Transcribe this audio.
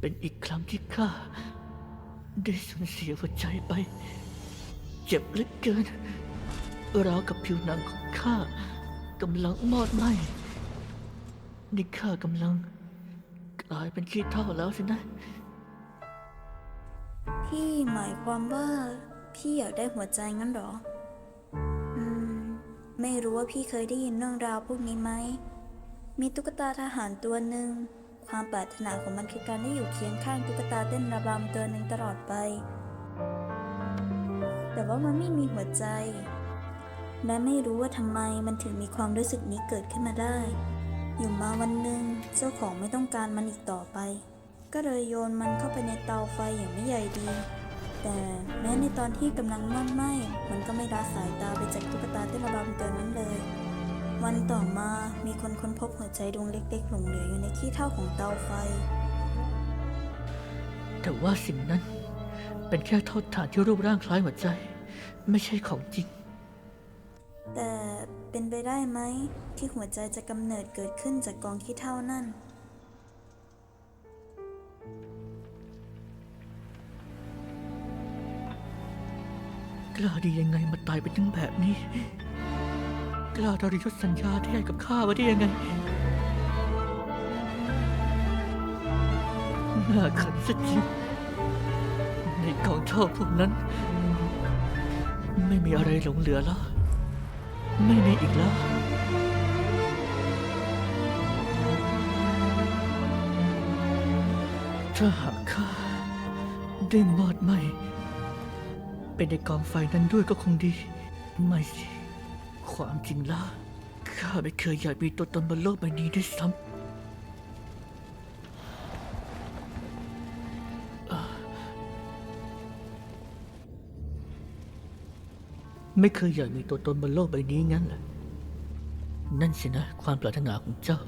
เป็นอีกครั้งที่ข้าได้สูญเสียหัวใจไป เจ็บเหลือเกินราวกับผิวหนังของข้ากำลังมอดไหม้นี่ข้ากำลังกลายเป็นขี้เท่าแล้วสินะ พี่หมายความว่า พี่อยากได้หัวใจงั้นหรอ อืม ไม่รู้ว่าพี่เคยได้ยินเรื่องราวพวกนี้ไหม มีตุ๊กตาทหารตัวหนึ่ง ความปรารถนาของมันคือการได้อยู่เคียงข้างตุ๊กตาเต้นระบำตัวหนึ่งตลอดไป แต่ว่ามันไม่มีหัวใจ และไม่รู้ว่าทำไมมันถึงมีความรู้สึกนี้เกิดขึ้นมาได้ อยู่มาวันหนึ่งเจ้าของไม่ต้องการมันอีกต่อไป ก็เลยโยนมันเข้าไปในเตาไฟอย่างไม่ใหญ่ดี แต่แม้ในตอนที่กำลังมอดไหม้มันก็ไม่ละสายตาไปจากตุ๊กตาเต้นระบำตัวนั้นเลย วันต่อมามีคนค้นพบหัวใจดวงเล็กๆหลงเหลืออยู่ในขี้เถ้าของเตาไฟ แต่ว่าสิ่งนั้นเป็นแค่โทษฐานที่รูปร่างคล้ายหัวใจ ไม่ใช่ของจริง แต่เป็นไปได้ไหมที่หัวใจจะกำเนิดเกิดขึ้นจากกองขี้เถ้านั่น กล้าดียังไงมาตายเป็นถึงแบบนี้ กล้าทรยศสัญญาที่ให้กับข้าไว้ได้ยังไง น่าขันสักจริงในกองเท่าพวกนั้น ไม่มีอะไรหลงเหลือแล้ว ไม่มีอีกแล้วถ้าหากข้าได้มอดไหมเป็นในกองไฟนั้นด้วยก็คงดี ไม่สิ ความจริงแล้วข้าไม่เคยอยากมีตัวตนบนโลกใบนี้ด้วยซ้ำไม่เคยอยากมีตัวตนบนโลกใบนี้งั้นเหรอนั่นสินะความปรารถนาของเจ้า